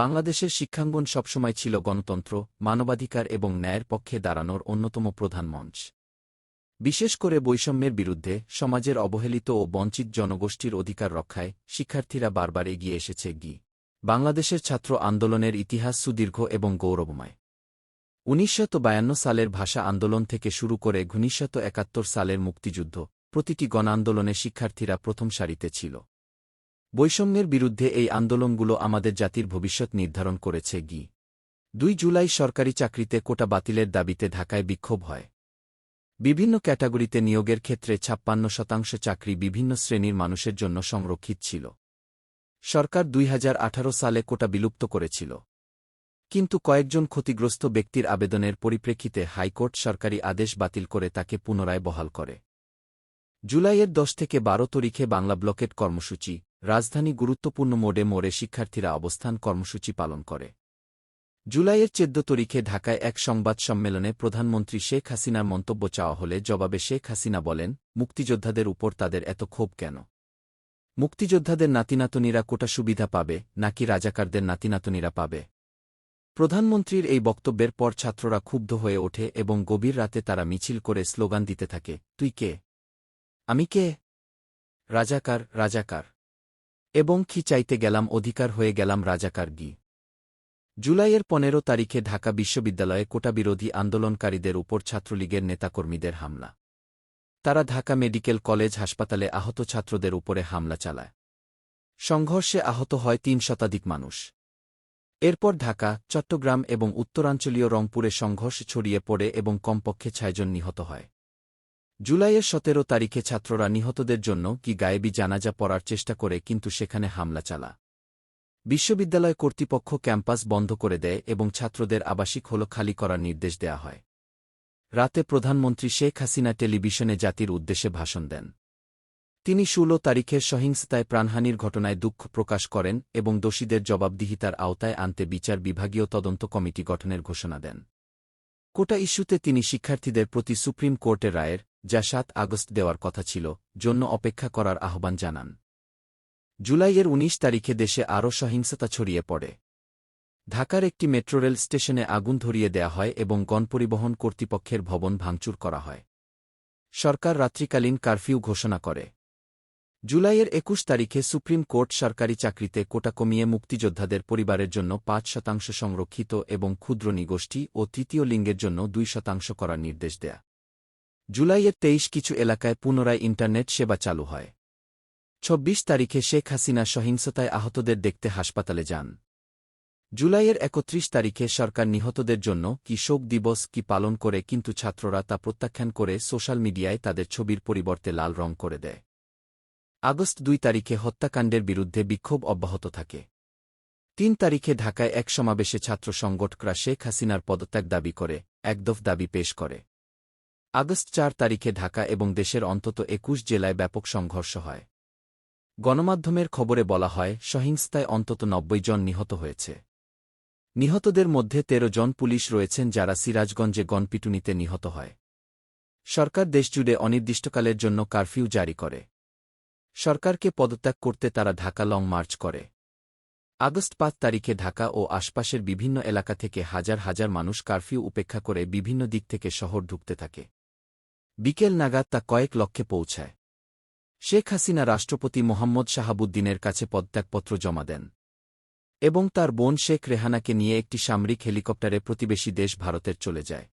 বাংলাদেশের শিক্ষাঙ্গন সবসময় ছিল গণতন্ত্র, মানবাধিকার এবং ন্যায়ের পক্ষে দাঁড়ানোর অন্যতম প্রধান মঞ্চ। বিশেষ করে বৈষম্যের বিরুদ্ধে সমাজের অবহেলিত ও বঞ্চিত জনগোষ্ঠীর অধিকার রক্ষায় শিক্ষার্থীরা বারবার এগিয়ে এসেছে গি। বাংলাদেশের ছাত্র আন্দোলনের ইতিহাস সুদীর্ঘ এবং গৌরবময়। উনিশশত সালের ভাষা আন্দোলন থেকে শুরু করে উনিশশত সালের মুক্তিযুদ্ধ প্রতিটি গণ আন্দোলনে শিক্ষার্থীরা প্রথম সারিতে ছিল। বৈষম্যের বিরুদ্ধে এই আন্দোলনগুলো আমাদের জাতির ভবিষ্যৎ নির্ধারণ করেছে গি। দুই জুলাই সরকারি চাকরিতে কোটা বাতিলের দাবিতে ঢাকায় বিক্ষোভ হয়। বিভিন্ন ক্যাটাগরিতে নিয়োগের ক্ষেত্রে ছাপ্পান্ন শতাংশ চাকরি বিভিন্ন শ্রেণির মানুষের জন্য সংরক্ষিত ছিল। সরকার দুই হাজার আঠারো সালে কোটা বিলুপ্ত করেছিল। কিন্তু কয়েকজন ক্ষতিগ্রস্ত ব্যক্তির আবেদনের পরিপ্রেক্ষিতে হাইকোর্ট সরকারি আদেশ বাতিল করে তাকে পুনরায় বহাল করে। জুলাইয়ের দশ থেকে বারো তারিখে বাংলা ব্লকেট কর্মসূচি রাজধানী গুরুত্বপূর্ণ মোড়ে মোড়ে শিক্ষার্থীরা অবস্থান কর্মসূচি পালন করে। জুলাইয়ের চোদ্দ তারিখে ঢাকায় এক সংবাদ সম্মেলনে প্রধানমন্ত্রী শেখ হাসিনার মন্তব্য চাওয়া হলে জবাবে শেখ হাসিনা বলেন, মুক্তিযোদ্ধাদের উপর তাদের এত ক্ষোভ কেন? মুক্তিযোদ্ধাদের নাতিনাতনীরা কোটা সুবিধা পাবে, নাকি রাজাকারদের নাতিনাতনীরা পাবে? প্রধানমন্ত্রীর এই বক্তব্যের পর ছাত্ররা ক্ষুব্ধ হয়ে ওঠে এবং গভীর রাতে তারা মিছিল করে স্লোগান দিতে থাকে, তুই কে? আমি কে? রাজাকার রাজাকার। এবং কি চাইতে গেলাম অধিকার হয়ে গেলাম রাজাকার গি। জুলাইয়ের পনেরো তারিখে ঢাকা বিশ্ববিদ্যালয়ে কোটাবিরোধী আন্দোলনকারীদের উপর ছাত্রলীগের নেতাকর্মীদের হামলা। তারা ঢাকা মেডিকেল কলেজ হাসপাতালে আহত ছাত্রদের উপরে হামলা চালায়। সংঘর্ষে আহত হয় তিন শতাধিক মানুষ। এরপর ঢাকা, চট্টগ্রাম এবং উত্তরাঞ্চলীয় রংপুরে সংঘর্ষ ছড়িয়ে পড়ে এবং কমপক্ষে ছয়জন নিহত হয়। জুলাইয়ের সতেরো তারিখে ছাত্ররা নিহতদের জন্য কি গায়েবী জানাজা পড়ার চেষ্টা করে কিন্তু সেখানে হামলা চালা। বিশ্ববিদ্যালয় কর্তৃপক্ষ ক্যাম্পাস বন্ধ করে দেয় এবং ছাত্রদের আবাসিক হল খালি করার নির্দেশ দেয়া হয়। রাতে প্রধানমন্ত্রী শেখ হাসিনা টেলিভিশনে জাতির উদ্দেশ্যে ভাষণ দেন। তিনি ষোলো তারিখের সহিংসতায় প্রাণহানির ঘটনায় দুঃখ প্রকাশ করেন এবং দোষীদের জবাবদিহিতার আওতায় আনতে বিচার বিভাগীয় তদন্ত কমিটি গঠনের ঘোষণা দেন। কোটা ইস্যুতে তিনি শিক্ষার্থীদের প্রতি সুপ্রিম কোর্টের রায়ের যা সাত আগস্ট দেওয়ার কথা ছিল, জন্য অপেক্ষা করার আহ্বান জানান। জুলাইয়ের ১৯ তারিখে দেশে আরও সহিংসতা ছড়িয়ে পড়ে। ঢাকার একটি মেট্রো রেল স্টেশনে আগুন ধরিয়ে দেয়া হয় এবং গণপরিবহন কর্তৃপক্ষের ভবন ভাঙচুর করা হয়। সরকার রাত্রিকালীন কারফিউ ঘোষণা করে। জুলাইয়ের একুশ তারিখে সুপ্রিম কোর্ট সরকারি চাকরিতে কোটা কমিয়ে মুক্তিযোদ্ধাদের পরিবারের জন্য পাঁচ শতাংশ সংরক্ষিত এবং ক্ষুদ্র নিগোষ্ঠী ও তৃতীয় লিঙ্গের জন্য দুই শতাংশ করার নির্দেশ দেয়া। জুলাইয়ের তেইশ কিছু এলাকায় পুনরায় ইন্টারনেট সেবা চালু হয়। চব্বিশ তারিখে শেখ হাসিনা সহিংসতায় আহতদের দেখতে হাসপাতালে যান। জুলাইয়ের একত্রিশ তারিখে সরকার নিহতদের জন্য কি শোক দিবস কি পালন করে কিন্তু ছাত্ররা তা প্রত্যাখ্যান করে সোশ্যাল মিডিয়ায় তাদের ছবির পরিবর্তে লাল রং করে দেয়। আগস্ট দুই তারিখে হত্যাকাণ্ডের বিরুদ্ধে বিক্ষোভ অব্যাহত থাকে। তিন তারিখে ঢাকায় এক সমাবেশে ছাত্র সংগঠকরা শেখ হাসিনার পদত্যাগ দাবি করে একদফ দাবি পেশ করে। আগস্ট চার তারিখে ঢাকা এবং দেশের অন্তত একুশ জেলায় ব্যাপক সংঘর্ষ হয়। গণমাধ্যমের খবরে বলা হয়, সহিংসতায় অন্তত নব্বই জন নিহত হয়েছে। নিহতদের মধ্যে ১৩ জন পুলিশ রয়েছেন যারা সিরাজগঞ্জে গণপিটুনিতে নিহত হয়। সরকার দেশজুড়ে অনির্দিষ্টকালের জন্য কারফিউ জারি করে। সরকারকে পদত্যাগ করতে তারা ঢাকা লং মার্চ করে। আগস্ট পাঁচ তারিখে ঢাকা ও আশপাশের বিভিন্ন এলাকা থেকে হাজার হাজার মানুষ কারফিউ উপেক্ষা করে বিভিন্ন দিক থেকে শহর ঢুকতে থাকে। বিকেল নাগাদ তা কয়েক লক্ষে পৌঁছায়। শেখ হাসিনা রাষ্ট্রপতি মোহাম্মদ শাহাবুদ্দিনের কাছে পদত্যাগপত্র জমা দেন এবং তার বোন শেখ রেহানাকে নিয়ে একটি সামরিক হেলিকপ্টারে প্রতিবেশী দেশ ভারতের চলে যায়।